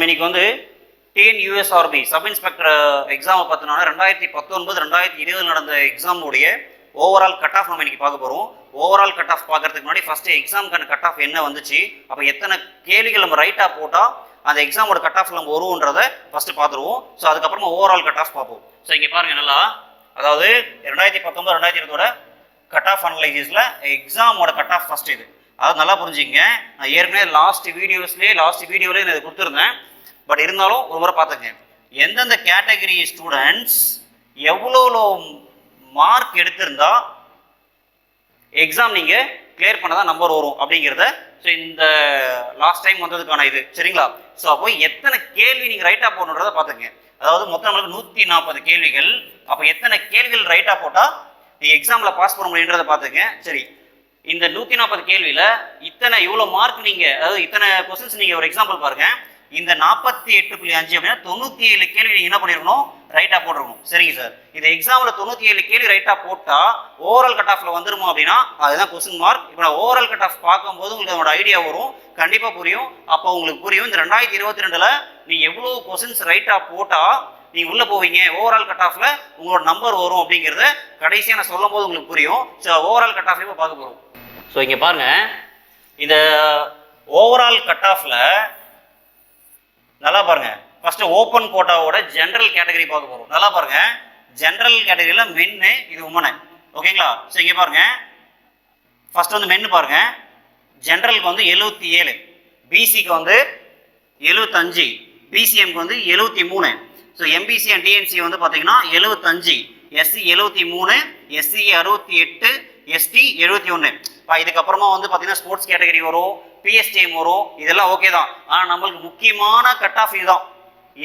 நம்ம இன்னைக்கு வந்து டிஎன்யூஎஸ்ஆர்பி சப் இன்ஸ்பெக்டர் எக்ஸாமை பார்த்தோன்னா ரெண்டாயிரத்தி பத்தொன்பது ரெண்டாயிரத்தி இருபது நடந்த எக்ஸாமுடைய ஓவரால் கட் ஆஃப் நம்ம இன்னைக்கு பார்க்க போகிறோம் ஓவரால் கட் ஆஃப் பார்க்கறதுக்கு முன்னாடி ஃபஸ்ட்டு எக்ஸாமுக்கான கட் ஆஃப் என்ன வந்துச்சு? அப்போ எத்தனை கேள்விகள் நம்ம ரைட்டாக போட்டால் அந்த எக்ஸாமோட கட் ஆஃப் நம்ம வருவோன்றதை ஃபஸ்ட்டு பார்த்துருவோம். ஸோ அதுக்கப்புறமா ஓவரால் கட் ஆஃப் பார்ப்போம். ஸோ இங்கே பாருங்கள் நல்லா. அதாவது ரெண்டாயிரத்தி பத்தொம்பது ரெண்டாயிரத்தி இருபதோட கட் ஆஃப் அனலைசிஸில் எக்ஸாமோட கட் ஆஃப் ஃபஸ்ட் இது. அதாவது நல்லா புரிஞ்சுங்க நான் ஏற்கனவே லாஸ்ட் வீடியோஸ்லேயே லாஸ்ட் வீடியோலேயே நான் இது கொடுத்துருந்தேன். பட் இருந்தாலும் ஒரு முறை பார்த்துங்க எந்தெந்த கேட்டகரி ஸ்டூடெண்ட்ஸ் எவ்வளோ மார்க் எடுத்திருந்தா எக்ஸாம் நீங்கள் கிளியர் பண்ணதான் நம்பர் வரும் அப்படிங்கிறத ஸோ இந்த லாஸ்ட் டைம் வந்ததுக்கான இது. சரிங்களா? ஸோ அப்போ எத்தனை கேள்வி நீங்கள் ரைட்டாக போடணுன்றதை பார்த்துங்க அதாவது மொத்தம் நம்மளுக்கு நூற்றி நாற்பது கேள்விகள். அப்போ எத்தனை கேள்விகள் ரைட்டாக போட்டால் நீங்கள் எக்ஸாமில் பாஸ் பண்ண முடியுன்றதை பார்த்துங்க சரி. இந்த நூற்றி நாற்பது கேள்வியில் இத்தனை இவ்வளோ மார்க் நீங்கள் அதாவது இத்தனை கொஸ்டின்ஸ் நீங்கள் ஒரு எக்ஸாம்பிள் பாருங்கள் இந்த நாற்பத்தி எட்டு புள்ளி அஞ்சு அப்படின்னா தொண்ணூற்றி ஏழு கேள்வி நீங்கள் என்ன பண்ணிருக்கணும்? ரைட்டாக போட்டிருக்கணும். சரிங்க சார். இந்த எக்ஸாமில் தொண்ணூற்றி ஏழு கேள்வி ரைட்டாக போட்டால் ஓவரால் கட் ஆஃபில் வந்துருமா அப்படின்னா அதுதான் கொஸ்டின் மார்க் இப்போ நான் ஓவரால் கட் ஆஃப் பார்க்கும்போது உங்களுக்கு அதோட ஐடியா வரும். கண்டிப்பாக புரியும். அப்போ உங்களுக்கு புரியும். இந்த ரெண்டாயிரத்தி இருபத்தி ரெண்டில் நீங்கள் எவ்வளோ கொஸ்டின்ஸ் ரைட்டாக போட்டால் நீங்கள் உள்ளே போவீங்க. ஓவரால் கட் ஆஃபில் உங்களோட நம்பர் வரும் அப்படிங்கிறத கடைசியாக நான் சொல்லும் போது உங்களுக்கு புரியும். ஸோ ஓவரால் கட் ஆஃப் இப்போ பார்க்க போகிறோம் ஸோ இங்கே பாருங்கள் இந்த ஓவரால் கட் ஆஃபில் நல்லா பாருங்க. ஃபர்ஸ்ட் ஓப்பன் கோட்டாவோட ஜென்ரல் கேட்டகரி பார்க்க போறோம். நல்லா பாருங்க. ஜென்ரல் கேட்டகரியில மென்னு இது உமனு ஓகேங்களா ஸோ இங்கே பாருங்க. ஃபர்ஸ்ட் வந்து மென்னு பாருங்க. ஜென்ரலுக்கு வந்து எழுபத்தி ஏழு. பிசிக்கு வந்து எழுபத்தஞ்சு பிசிஎம்க்கு வந்து எழுபத்தி மூணு. ஸோ எம்பிசி அண்ட் டிஎன்சி வந்து பார்த்தீங்கன்னா எழுபத்தஞ்சு எஸ்சி எழுபத்தி மூணு. எஸ்சி அறுபத்தி எட்டு. எஸ்டி எழுபத்தி ஒன்று இதுக்கப்புறமா வந்து பார்த்தீங்கன்னா ஸ்போர்ட்ஸ் கேட்டகரி வரும். பிஎஸ்டிஎம் வரும். இதெல்லாம் ஓகே தான். ஆனால் நம்மளுக்கு முக்கியமான கட் ஆஃப் இதுதான்.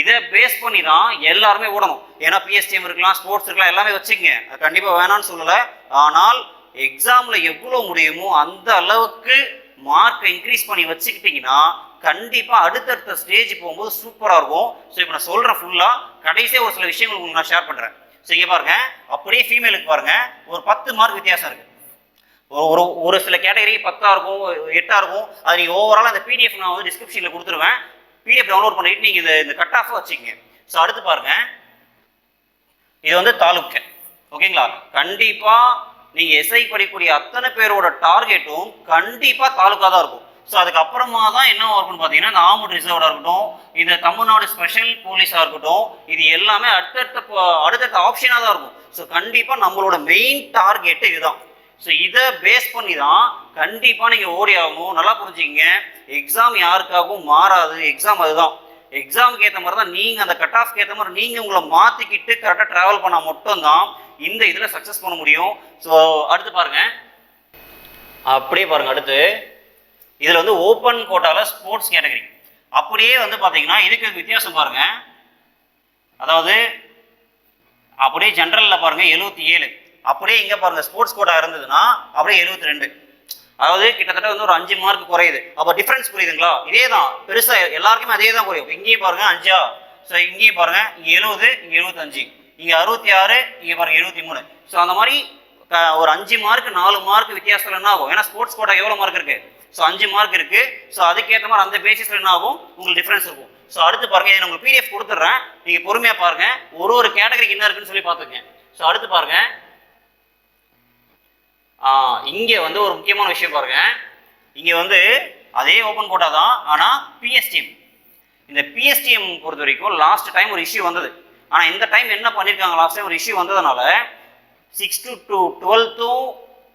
இதை பேஸ் பண்ணி தான் எல்லாருமே ஓடணும். ஏன்னா பிஎஸ்டிஎம் இருக்கலாம் ஸ்போர்ட்ஸ் இருக்கலாம் எல்லாமே வச்சுக்கங்க. அது கண்டிப்பாக வேணாம்னு சொல்லலை. ஆனால் எக்ஸாமில் எவ்வளோ முடியுமோ அந்த அளவுக்கு மார்க்கை இன்க்ரீஸ் பண்ணி வச்சுக்கிட்டிங்கன்னா கண்டிப்பாக அடுத்தடுத்த ஸ்டேஜ் போகும்போது சூப்பராக இருக்கும். ஸோ இப்போ நான் சொல்கிறேன் ஃபுல்லாக கடைசியாக ஒரு சில விஷயங்கள் உங்களுக்கு நான் ஷேர் பண்ணுறேன் ஸோ இங்கே பாருங்கள் அப்படியே ஃபீமேலுக்கு பாருங்கள் ஒரு பத்து மார்க் வித்தியாசம் இருக்குது ஒரு ஒரு சில கேட்டகரி பத்தாக இருக்கும் எட்டாக இருக்கும். அது நீங்கள் ஓவரால் அந்த பிடிஎஃப் நான் வந்து டிஸ்கிரிப்ஷனில் கொடுத்துருவேன். பிடிஎஃப் டவுன்லோட் பண்ணிட்டு நீங்கள் இந்த இந்த கட் ஆஃப் வச்சுக்கங்க. ஸோ அடுத்து பாருங்க. இது வந்து தாலுக்கு. ஓகேங்களா கண்டிப்பாக நீங்கள் எஸ்ஐ படிக்கக்கூடிய அத்தனை பேரோட டார்கெட்டும் கண்டிப்பாக தாலுக்கா தான் இருக்கும். ஸோ அதுக்கப்புறமா தான் என்ன இருக்கும்னு பார்த்தீங்கன்னா இந்த ஆம்பூர் ரிசர்வ்டாக இருக்கட்டும் இந்த தமிழ்நாடு ஸ்பெஷல் போலீஸாக இருக்கட்டும் இது எல்லாமே அடுத்தடுத்த அடுத்தடுத்த ஆப்ஷனாக தான் இருக்கும். ஸோ கண்டிப்பாக நம்மளோட மெயின் டார்கெட்டு இதுதான். ஸோ இதை பேஸ் பண்ணி தான் கண்டிப்பாக நீங்கள் ஓடி ஆகணும். நல்லா புரிஞ்சிக்கிங்க. எக்ஸாம் யாருக்காகவும் மாறாது. எக்ஸாம் அதுதான். எக்ஸாமுக்கு ஏற்ற மாதிரி தான் நீங்கள் அந்த கட் ஆஃப்க்கு ஏற்ற மாதிரி நீங்கள் உங்களை மாற்றிக்கிட்டு கரெக்டாக ட்ராவல் பண்ணால் மட்டும்தான் இந்த இதில் சக்ஸஸ் பண்ண முடியும். ஸோ அடுத்து பாருங்க. அப்படியே பாருங்க அடுத்து. இதில் வந்து ஓப்பன் கோட்டாவில் ஸ்போர்ட்ஸ் கேட்டகரி அப்படியே வந்து பார்த்தீங்கன்னா இதுக்கு வித்தியாசம் பாருங்கள் அதாவது அப்படியே ஜென்ரலில் பாருங்கள் எழுபத்தி ஏழு. அப்படியே இங்கே பாருங்க ஸ்போர்ட்ஸ் கோட்டா இருந்ததுன்னா அப்படியே எழுபத்தி ரெண்டு அதாவது கிட்டத்தட்ட வந்து ஒரு அஞ்சு மார்க் குறையுது. அப்போ டிஃப்ரென்ஸ் புரியுதுங்களா? இதே தான் பெருசாக எல்லாருக்குமே அதே தான் குறையும் இங்கேயும் பாருங்க அஞ்சா. ஸோ இங்கேயும் பாருங்க இங்கே எழுபது இங்கே எழுபத்தஞ்சு இங்கே அறுபத்தி ஆறு இங்கே பாருங்க எழுபத்தி மூணு ஸோ அந்த மாதிரி ஒரு அஞ்சு மார்க் நாலு மார்க் வித்தியாசத்தில் என்ன ஆகும்? ஏன்னா ஸ்போர்ட்ஸ் கோட்டா எவ்வளோ மார்க் இருக்கு? ஸோ அஞ்சு மார்க் இருக்கு. ஸோ அதுக்கேற்ற மாதிரி அந்த பேசிஸில் என்ன ஆகும்? உங்களுக்கு டிஃப்ரென்ஸ் இருக்கும். ஸோ அடுத்து பாருங்க இதை நான் உங்களுக்கு பிடிஎஃப் கொடுத்துட்றேன். நீங்கள் பொறுமையாக பாருங்க. ஒரு ஒரு கேட்டகரிக்கு என்ன இருக்குன்னு சொல்லி பார்த்துக்கங்க. ஸோ அடுத்து பாருங்க. இங்கே வந்து ஒரு முக்கியமான விஷயம் பாருங்க. இங்கே வந்து அதே ஓப்பன் கோட்டா தான் ஆனால் பிஎஸ்டிஎம் இந்த பிஎஸ்டிஎம் பொறுத்த வரைக்கும் லாஸ்ட் டைம் ஒரு இஷ்யூ வந்தது. ஆனால் இந்த டைம் என்ன பண்ணியிருக்காங்க லாஸ்ட் டைம் ஒரு இஷ்யூ வந்ததுனால சிக்ஸ் டு டூ டுவெல்த்தும்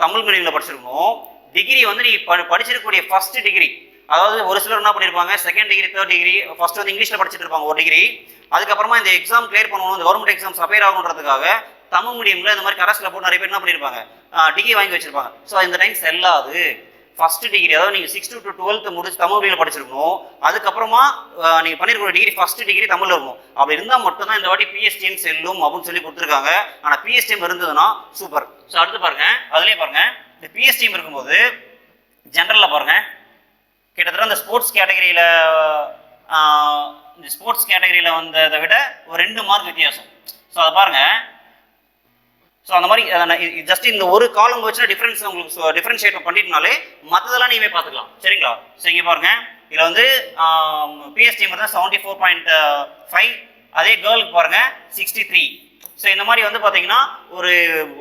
தமிழ் மீடியமில் படிச்சிருக்கணும் டிகிரி வந்து நீ ப படிச்சிருக்கக்கூடிய ஃபர்ஸ்ட் டிகிரி அதாவது ஒரு சிலர் என்ன பண்ணியிருப்பாங்க second degree third degree first வந்து இங்கிலீஷில் படிச்சுட்டு இருப்பாங்க ஒரு டிகிரி அதுக்கப்புறமா இந்த எக்ஸாம் கிளியர் பண்ணணும் இந்த கவர்மெண்ட் எக்ஸாம் அப்பேர் ஆகணுன்றதுக்காக தமிழ் மீடியமில் இந்த மாதிரி கரஸில் போட்டு நிறைய பேர் என்ன பண்ணியிருப்பாங்க டிகிரி வாங்கி வச்சிருப்பாங்க. ஸோ இந்த டைம் செல்லாது. ஃபர்ஸ்ட் டிகிரி அதாவது நீங்கள் சிக்ஸ் டு டுவெல்த் முடிச்சு தமிழ் மொழியில் படிச்சிருக்கணும். அதுக்கப்புறமா நீங்கள் பண்ணிருக்கிற டிகிரி ஃபர்ஸ்ட் டிகிரி தமிழில் இருக்கும் அப்படி இருந்தால் மட்டும்தான் இந்த வாட்டி பிஎஸ்டிஎம் செல்லும் அப்படின்னு சொல்லி கொடுத்துருக்காங்க. ஆனால் பிஎஸ்டிஎம் இருந்ததுன்னா சூப்பர் ஸோ அடுத்து பாருங்க. அதுலேயே பாருங்க. இந்த பிஎஸ்டிஎம் இருக்கும்போது ஜென்ரலில் பாருங்க. கிட்டத்தட்ட அந்த ஸ்போர்ட்ஸ் கேட்டகரியில் இந்த ஸ்போர்ட்ஸ் கேட்டகரியில் வந்ததை விட ஒரு ரெண்டு மார்க் வித்தியாசம். ஸோ அதை பாருங்கள் ஸோ அந்த மாதிரி ஜஸ்ட் இந்த ஒரு காலம் வச்சுனா டிஃபரன்ஸ் உங்களுக்கு டிஃபரன்ஷியேட் பண்ணிட்டனாலே மற்றதெல்லாம் நீங்களே பார்த்துக்கலாம். சரிங்களா? ஸோ இங்கே பாருங்க. இதில் வந்து பிஎஸ்டி மட்டும் செவன்ட்டி ஃபோர் பாயிண்ட் ஃபைவ் அதே கேர்ளுக்கு பாருங்க சிக்ஸ்டி த்ரீ ஸோ இந்த மாதிரி வந்து பார்த்தீங்கன்னா ஒரு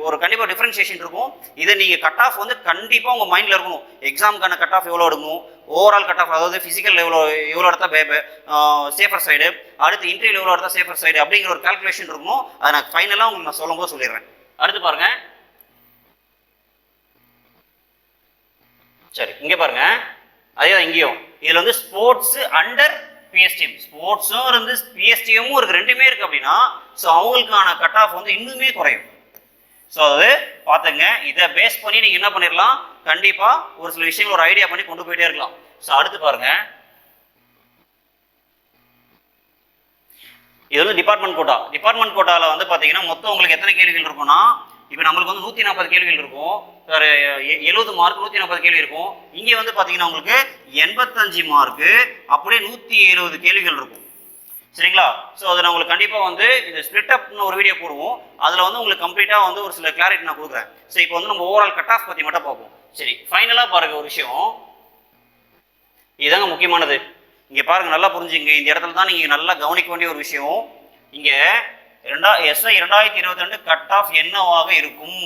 ஒரு கண்டிப்பாக டிஃப்ரென்ஷியேஷன் இருக்கும். இதை நீங்கள் கட் ஆஃப் வந்து கண்டிப்பாக உங்கள் மைண்டில் இருக்கணும். எக்ஸாமுக்கான கட் ஆஃப் எவ்வளோ எடுக்கணும்? ஓவரால் கட் ஆஃப் அதாவது ஃபிசிக்கல் எவ்வளோ எவ்வளோ எடுத்தா சேஃபர் சைடு அடுத்து இன்டர்வியூ எவ்வளோ எடுத்தால் சேஃபர் சைடு அப்படிங்கிற ஒரு கால்குலேஷன் இருக்கணும். அதை நான் ஃபைனலாக உங்களுக்கு நான் சொல்லும்போது சொல்லிடுறேன். அடுத்து பாருங்க. சரி இங்கே பாருங்க. அதே தான் இங்கேயும். இதில் வந்து ஸ்போர்ட்ஸ் அண்டர் பிஎஸ்டிஎம் ஸ்போர்ட்ஸும் இருந்து பிஎஸ்டிஎம்மும் இருக்கு. ரெண்டுமே இருக்கு அப்படின்னா ஸோ அவங்களுக்கான கட் ஆஃப் வந்து இன்னுமே குறையும். ஸோ அது பார்த்துங்க இதை பேஸ் பண்ணி நீங்கள் என்ன பண்ணிடலாம் கண்டிப்பாக ஒரு சில விஷயங்கள் ஒரு ஐடியா பண்ணி கொண்டு போயிட்டே இருக்கலாம். ஸோ அடுத்து பாருங்க. இது வந்து டிபார்ட்மெண்ட் கோட்டா டிபார்ட்மெண்ட் கோட்டாவில் வந்து பார்த்தீங்கன்னா மொத்தம் உங்களுக்கு எத்தனை கேள்விகள் இருக்கும்னா இப்போ நம்மளுக்கு வந்து நூற்றி நாற்பது கேள்விகள் இருக்கும். ஒரு எ- எழுபது மார்க் நூற்றி நாற்பது கேள்வி இருக்கும். இங்கே வந்து பார்த்தீங்கன்னா உங்களுக்கு எண்பத்தஞ்சு மார்க்கு அப்படியே நூற்றி எழுபது கேள்விகள் இருக்கும். சரிங்களா? ஸோ அதை நான் உங்களுக்கு கண்டிப்பாக வந்து இந்த ஸ்பிளிட் அப்னு ஒரு வீடியோ போடுவோம். அதில் வந்து உங்களுக்கு கம்ப்ளீட்டாக வந்து ஒரு சில கிளாரிட்டி நான் கொடுக்குறேன். ஸோ இப்போ வந்து நம்ம ஓவரால் கட் ஆஃப் பற்றி மட்டும் பார்ப்போம். சரி ஃபைனலாக பாருங்க ஒரு விஷயம். இதுதாங்க முக்கியமானது. இங்கே பாருங்கள் நல்லா புரிஞ்சுங்க. இந்த இடத்துல தான் நீங்கள் நல்லா கவனிக்க வேண்டிய ஒரு விஷயம். இங்கே ரெண்டா எஸ்ஐ இரண்டாயிரத்தி இருபத்தி ரெண்டு கட் ஆஃப் என்னவாக இருக்கும்.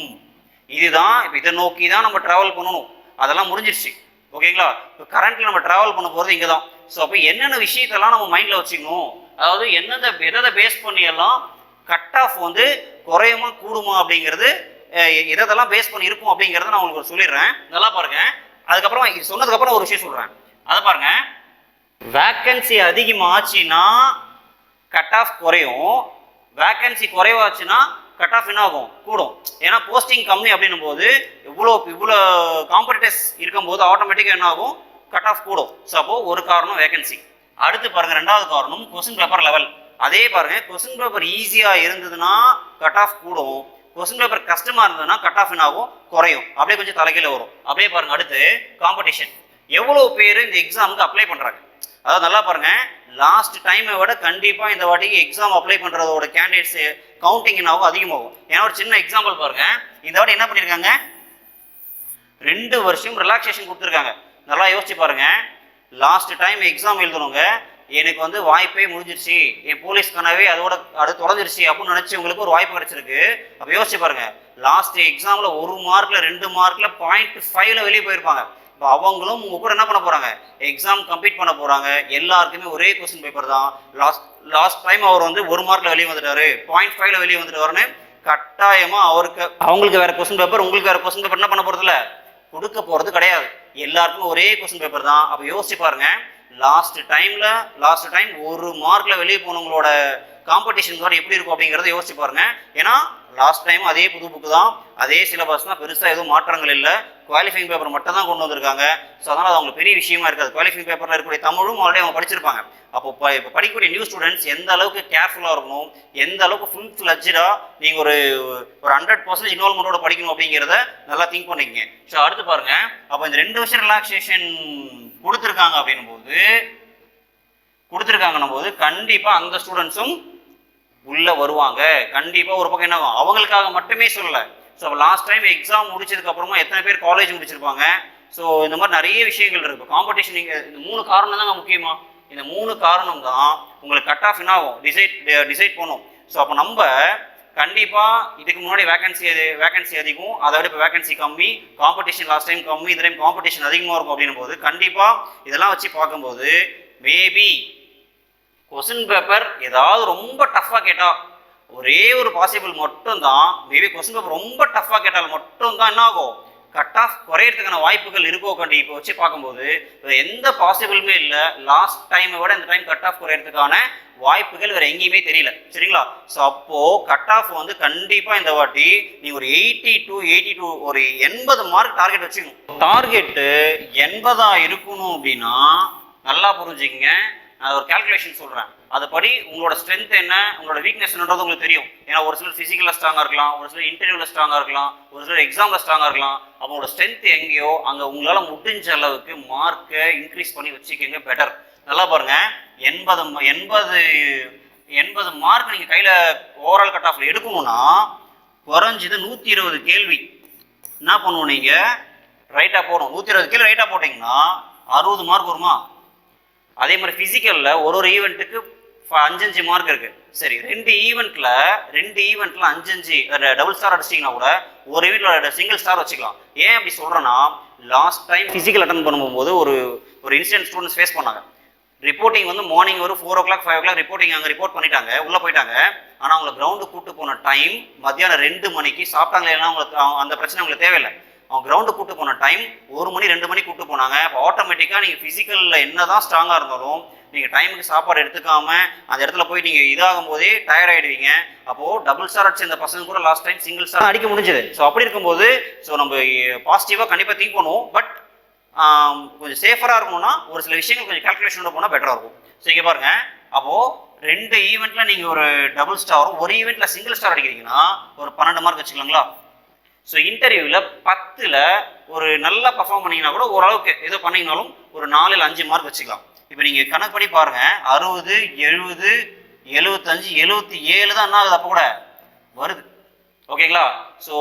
இதுதான் இப்போ இதை நோக்கி தான் நம்ம ட்ராவல் பண்ணணும். அதெல்லாம் முடிஞ்சிருச்சு. ஓகேங்களா இப்போ கரண்ட்டில் நம்ம ட்ராவல் பண்ண போகிறது இங்கே தான். ஸோ அப்போ என்னென்ன விஷயத்தெல்லாம் நம்ம மைண்டில் வச்சுக்கணும்? அதாவது எந்தெந்த எதை பேஸ் பண்ணியெல்லாம் கட் ஆஃப் வந்து குறையுமா கூடுமா அப்படிங்கிறது இதெல்லாம் எதெல்லாம் பேஸ் பண்ணி இருக்கும் அப்படிங்கிறத நான் உங்களுக்கு சொல்லிடுறேன். நல்லா பாருங்க. அதுக்கப்புறம் இது சொன்னதுக்கப்புறம் ஒரு விஷயம் சொல்கிறேன் அதை பாருங்கள் வேக்கன்சி அதிகமாச்சுன்னா கட் ஆஃப் குறையும். வேக்கன்சி குறைவாச்சுன்னா கட் ஆஃப் என்ன ஆகும் கூடும். ஏன்னா போஸ்டிங் கம்மி அப்படின்னும் போது இவ்வளோ இவ்வளோ காம்படிட்டர்ஸ் இருக்கும்போது ஆட்டோமேட்டிக்காக என்ன ஆகும் கட் ஆஃப் கூடும். ஸோ அப்போ ஒரு காரணம் வேகன்சி அடுத்து பாருங்க ரெண்டாவது காரணம் கொஸ்டின் பேப்பர் லெவல் அதே பாருங்கள் கொஸ்டின் பேப்பர் ஈஸியாக இருந்ததுன்னா கட் ஆஃப் கூடும். கொஸ்டின் பேப்பர் கஷ்டமாக இருந்ததுன்னா கட் ஆஃப் என்ன ஆகும் குறையும். அப்படியே கொஞ்சம் தலைகீழ வரும். அப்படியே பாருங்கள் அடுத்து காம்படிஷன் எவ்வளோ பேர் இந்த எக்ஸாமுக்கு அப்ளை பண்ணுறாங்க அதாவது நல்லா பாருங்க. லாஸ்ட் டைமை விட கண்டிப்பாக இந்த வாட்டிக்கு எக்ஸாம் அப்ளை பண்ணுறதோட கேண்டிடேட்ஸ் கவுண்டிங் என்னாகும் அதிகமாகும். ஏன்னா ஒரு சின்ன எக்ஸாம்பிள் பாருங்க. இந்த வாட்டி என்ன பண்ணியிருக்காங்க ரெண்டு வருஷம் ரிலாக்ஸேஷன் கொடுத்துருக்காங்க. நல்லா யோசிச்சு பாருங்க. லாஸ்ட் டைம் எக்ஸாம் எழுதுனவங்க எனக்கு வந்து வாய்ப்பே முடிஞ்சிருச்சு. என் போலீஸ் கனவே அதோட அது தொலைஞ்சிருச்சு அப்படின்னு நினச்சி உங்களுக்கு ஒரு வாய்ப்பு கிடைச்சிருக்கு. அப்போ யோசிச்சு பாருங்க. லாஸ்ட் எக்ஸாமில் ஒரு மார்க்கில் ரெண்டு மார்க்கில் பாயிண்ட் ஃபைவ்ல வெளியே போயிருப்பாங்க. இப்போ அவங்களும் உங்கள் கூட என்ன பண்ண போகிறாங்க எக்ஸாம் கம்ப்ளீட் பண்ண போகிறாங்க எல்லாருக்குமே ஒரே கொஸ்டின் பேப்பர் தான். லாஸ்ட் லாஸ்ட் டைம் அவர் வந்து ஒரு மார்க்கில் வெளியே வந்துட்டாரு. பாயிண்ட் ஃபைவ்ல வெளியே வந்துட்டாருன்னு கட்டாயமாக அவருக்கு அவங்களுக்கு வேற கொஸ்டின் பேப்பர் உங்களுக்கு வேற கொஸ்டின் பேப்பர் என்ன பண்ண போகிறதில்ல கொடுக்க போகிறது கிடையாது. எல்லாருக்கும் ஒரே கொஸ்டின் பேப்பர் தான். அப்போ யோசிச்சு பாருங்கள் லாஸ்ட் டைமில் லாஸ்ட் டைம் ஒரு மார்க்கில் வெளியே போனவங்களோட காம்படிஷன் கூட எப்படி இருக்கும் அப்படிங்கிறத யோசிச்சு பாருங்க. ஏன்னா லாஸ்ட் டைம் அதே புது புக்கு தான் அதே சிலபஸ் தான் பெருசாக எதுவும் மாற்றங்கள் இல்லை. குவாலிஃபைங் பேப்பர் மட்டும் தான் கொண்டு வந்திருக்காங்க. ஸோ அதனால் அது அவங்களுக்கு பெரிய விஷயமா இருக்காது. குவாலிஃபைங் பேப்பரில் இருக்கக்கூடிய தமிழும் ஆல்ரெடி அவங்க படிச்சிருப்பாங்க. அப்போ இப்போ படிக்கக்கூடிய நியூ ஸ்டூடெண்ட்ஸ் எந்த அளவுக்கு கேர்ஃபுல்லாக இருக்கணும் எந்த அளவுக்கு ஃபுல் ஃப்ளஜ்டாக நீங்கள் ஒரு ஒரு ஹண்ட்ரட் பர்சன்டேஜ் இன்வால்மெண்ட்டோட படிக்கணும் அப்படிங்கிறத நல்லா திங்க் பண்ணிக்கங்க. ஸோ அடுத்து பாருங்க. அப்போ இந்த ரெண்டு வருஷம் ரிலாக்ஸேஷன் கொடுத்துருக்காங்க அப்படின்னும் போது கொடுத்துருக்காங்கன்னும் போது கண்டிப்பாக அந்த ஸ்டூடெண்ட்ஸும் உள்ளே வருவாங்க. கண்டிப்பாக ஒரு பக்கம் என்ன ஆகும்? அவங்களுக்காக மட்டுமே சொல்லலை. ஸோ லாஸ்ட் டைம் எக்ஸாம் முடிச்சதுக்கப்புறமா எத்தனை பேர் காலேஜ் முடிச்சிருப்பாங்க? ஸோ இந்த மாதிரி நிறைய விஷயங்கள் இருக்குது காம்படிஷன் நீங்கள் இந்த மூணு காரணம் தாங்க முக்கியமாக இந்த மூணு காரணம் தான் உங்களுக்கு கட் ஆஃப் என்ன ஆகும்? டிசைட் டிசைட் பண்ணும். ஸோ அப்போ நம்ம கண்டிப்பாக இதுக்கு முன்னாடி வேகன்சி வேகன்சி அதிகம். அதை விட இப்போ வேகன்சி கம்மி. காம்படிஷன் லாஸ்ட் டைம் கம்மி. இந்த டைம் காம்படிஷன் அதிகமாக இருக்கும் அப்படின்னும் போது கண்டிப்பாக இதெல்லாம் வச்சு பார்க்கும்போது மேபி கொஸ்டின் பேப்பர் ஏதாவது ரொம்ப டஃப்பாக கேட்டால் ஒரே ஒரு பாசிபிள் மட்டும்தான். மேபி கொஸ்டின் பேப்பர் ரொம்ப டஃப்பாக கேட்டால் மட்டும்தான் என்ன ஆகும்? கட் ஆஃப் குறையிறதுக்கான வாய்ப்புகள் இருக்கோ கண்டி இப்போ வச்சு பார்க்கும்போது எந்த பாசிபிளுமே இல்லை. லாஸ்ட் டைமை விட இந்த டைம் கட் ஆஃப் குறையிறதுக்கான வாய்ப்புகள் வேற எங்கேயுமே தெரியல. சரிங்களா? ஸோ அப்போ கட் ஆஃப் வந்து கண்டிப்பாக இந்த வாட்டி நீ ஒரு எயிட்டி டூ எயிட்டி டூ ஒரு எண்பது மார்க் டார்கெட் வச்சுக்கணும். டார்கெட்டு எண்பதா இருக்கணும் அப்படின்னா நல்லா புரிஞ்சுக்கங்க. நான் ஒரு கால்குலேஷன் சொல்கிறேன் அதுபடி உங்களோட ஸ்ட்ரென்த் என்ன உங்களோட வீக்னஸ் என்னன்றது உங்களுக்கு தெரியும். ஏன்னா ஒரு சிலர் ஃபிசிக்கலாக ஸ்ட்ராங்காக இருக்கலாம் ஒரு சிலர் இன்டர்வியூவில் ஸ்ட்ராங்காக இருக்கலாம் ஒரு சிலர் எக்ஸாமில் ஸ்ட்ராங்காக இருக்கலாம். அவங்களோட ஸ்ட்ரென்த் எங்கேயோ அங்கே உங்களால் முடிஞ்ச அளவுக்கு மார்க்கை இன்க்ரீஸ் பண்ணி வச்சுக்கோங்க பெட்டர் நல்லா பாருங்கள் எண்பது எண்பது எண்பது மார்க் நீங்கள் கையில் ஓவரால் கட் ஆஃப்ல எடுக்கணும்னா குறைஞ்சது நூற்றி இருபது கேள்வி. என்ன பண்ணுவோம் நீங்கள் ரைட்டாக போடணும். நூற்றி இருபது கேள்வி ரைட்டாக போட்டிங்கன்னா அறுபது மார்க் வருமா? அதே மாதிரி ஃபிசிக்கலில் ஒரு ஒரு ஈவெண்ட்டுக்கு அஞ்சு அஞ்சு மார்க் இருக்கு. சரி ரெண்டு ஈவெண்ட்ல ரெண்டு ஈவெண்ட்ல அஞ்சு அஞ்சு டபுள் ஸ்டார் அடிச்சிட்டிங்கன்னா கூட ஒரு ஈவெண்ட்ல சிங்கிள் ஸ்டார் வச்சுக்கலாம். ஏன் அப்படி சொல்றேன்னா லாஸ்ட் டைம் ஃபிசிக்கல் அட்டன் பண்ணும்போது ஒரு ஒரு இன்சிடென்ட் ஸ்டூடெண்ட்ஸ் ஃபேஸ் பண்ணாங்க. ரிப்போர்ட்டிங் வந்து மார்னிங் ஒரு four o'clock five o'clock reporting அங்கே ரிப்போர்ட் பண்ணிட்டாங்க உள்ளே போயிட்டாங்க. ஆனால் அவங்கள கிரவுண்டு கூட்டு போன டைம் மத்தியானம் ரெண்டு மணிக்கு சாப்பிட்டாங்களே அவங்களுக்கு அந்த பிரச்சனை அவங்களுக்கு தேவையில்லை. அவங்க கிரவுண்டு கூட்டு போன டைம் ஒரு மணி ரெண்டு மணி கூட்டு போனாங்க. அப்போ ஆட்டோமேட்டிக்காக நீங்கள் ஃபிசிக்கலில் என்ன தான் ஸ்ட்ராங்காக இருந்தாலும் நீங்கள் டைமுக்கு சாப்பாடு எடுத்துக்காம அந்த இடத்துல போய் நீங்கள் இதாகும் போதே டயர்ட் ஆகிடுவீங்க அப்போது டபுள் ஸ்டார் அடிச்ச இந்த பசங்க கூட லாஸ்ட் டைம் சிங்கிள் ஸ்டார் அடிக்க முடிஞ்சது. ஸோ அப்படி இருக்கும்போது ஸோ நம்ம பாசிட்டிவாக கண்டிப்பாக திங்க் பண்ணுவோம். பட் கொஞ்சம் சேஃபராக இருக்கணும்னா ஒரு சில விஷயங்கள் கொஞ்சம் கால்குலேஷனோட போனால் பெட்டராக இருக்கும். ஸோ இங்கே பாருங்கள் அப்போது ரெண்டு ஈவெண்ட்டில் நீங்கள் ஒரு டபுள் ஸ்டாரும் ஒரு ஈவெண்ட்டில் சிங்கிள் ஸ்டார் அடிக்கிறீங்கன்னா ஒரு பன்னெண்டு மார்க் வச்சுக்கலாங்களா? ஸோ இன்டர்வியூவில் பத்தில் ஒரு நல்லா பர்ஃபார்ம் பண்ணீங்கன்னா கூட ஓரளவுக்கு ஏதோ பண்ணிங்கனாலும் ஒரு நாலில் அஞ்சு மார்க் வச்சுக்கலாம். இப்போ நீங்கள் கணக்கு பண்ணி பாருங்கள் அறுபது எழுபது எழுபத்தஞ்சு எழுபத்தி ஏழு தான் என்ன ஆகுது அப்போ கூட? வருது. ஓகேங்களா? ஸோ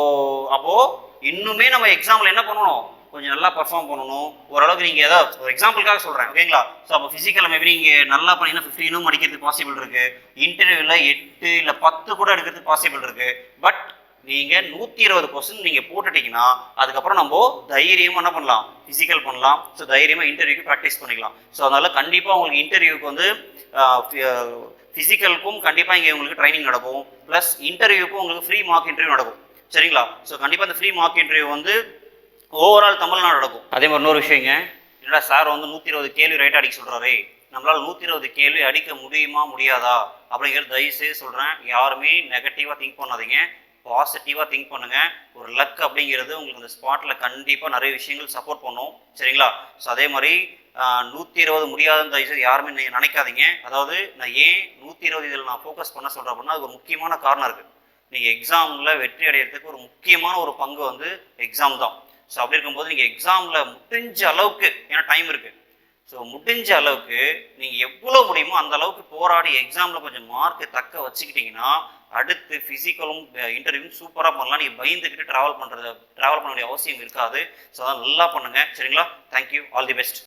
அப்போது இன்னுமே நம்ம எக்ஸாம்பிள் என்ன பண்ணணும்? கொஞ்சம் நல்லா பர்ஃபார்ம் பண்ணணும். ஓரளவுக்கு நீங்கள் ஏதாவது ஒரு எக்ஸாம்பிளுக்காக சொல்கிறேன் ஓகேங்களா? ஸோ அப்போ ஃபிசிக்கல் மேபி நீங்கள் நல்லா பண்ணிங்கன்னா ஃபிஃப்டீனும் அடிக்கிறதுக்கு பாசிபிள் இருக்குது இன்டர்வியூவில் எட்டு இல்லை பத்து கூட எடுக்கிறதுக்கு பாசிபிள் இருக்குது பட் நீங்கள் நூற்றி இருபது கொஸ்டின் நீங்கள் போட்டுட்டீங்கன்னா அதுக்கப்புறம் நம்ம தைரியமாக என்ன பண்ணலாம்? ஃபிசிக்கல் பண்ணலாம். ஸோ தைரியமாக இன்டர்வியூக்கு ப்ராக்டிஸ் பண்ணிக்கலாம். ஸோ அதனால் கண்டிப்பாக உங்களுக்கு இன்டர்வியூக்கு வந்து ஃபிசிக்கலுக்கும் கண்டிப்பாக இங்கே உங்களுக்கு ட்ரைனிங் நடக்கும். ப்ளஸ் இன்டர்வியூக்கும் உங்களுக்கு ஃப்ரீ மார்க் இன்டர்வியூ நடக்கும். சரிங்களா? ஸோ கண்டிப்பாக அந்த ஃப்ரீ மார்க் இன்டர்வியூ வந்து ஓவரால் தமிழ்நாடு நடக்கும். அதே மாதிரி இன்னொரு விஷயங்க என்னடா சார் வந்து நூற்றி இருபது கேள்வி ரைட்டாக அடிக்க சொல்கிறாரு நம்மளால் நூற்றி இருபது கேள்வி அடிக்க முடியுமா முடியாதா? அப்படிங்கிறது தயவுசெய்து சொல்கிறேன் யாருமே நெகட்டிவாக திங்க் பண்ணாதீங்க. பாசிட்டிவாக திங்க் பண்ணுங்கள் ஒரு லக் அப்படிங்கிறது உங்களுக்கு அந்த ஸ்பாட்டில் கண்டிப்பாக நிறைய விஷயங்கள் சப்போர்ட் பண்ணும். சரிங்களா? ஸோ அதே மாதிரி நூற்றி இருபது முடியாதுன்னு தயவுசெய்து யாருமே நினைக்காதீங்க. அதாவது நான் ஏன் நூற்றி இருபது இதில் நான் ஃபோக்கஸ் பண்ண சொல்கிறேன் அப்படின்னா அது ஒரு முக்கியமான காரணம் இருக்குது நீங்கள் எக்ஸாமில் வெற்றி அடையிறதுக்கு ஒரு முக்கியமான ஒரு பங்கு வந்து எக்ஸாம் தான். ஸோ அப்படி இருக்கும்போது நீங்கள் எக்ஸாமில் முடிஞ்ச அளவுக்கு ஏன்னா டைம் இருக்குது ஸோ முடிஞ்ச அளவுக்கு நீங்கள் எவ்வளோ முடியுமோ அந்த அளவுக்கு போராடி எக்ஸாமில் கொஞ்சம் மார்க்கு தக்க வச்சுக்கிட்டிங்கன்னா அடுத்து ஃபிசிக்கலும் இன்டர்வியூவும் சூப்பராக பண்ணலாம். நீங்கள் பயந்துக்கிட்டு ட்ராவல் பண்ணுறது ட்ராவல் பண்ண வேண்டிய அவசியம் இருக்காது. ஸோ அதான் நல்லா பண்ணுங்கள் சரிங்களா? Thank you all the best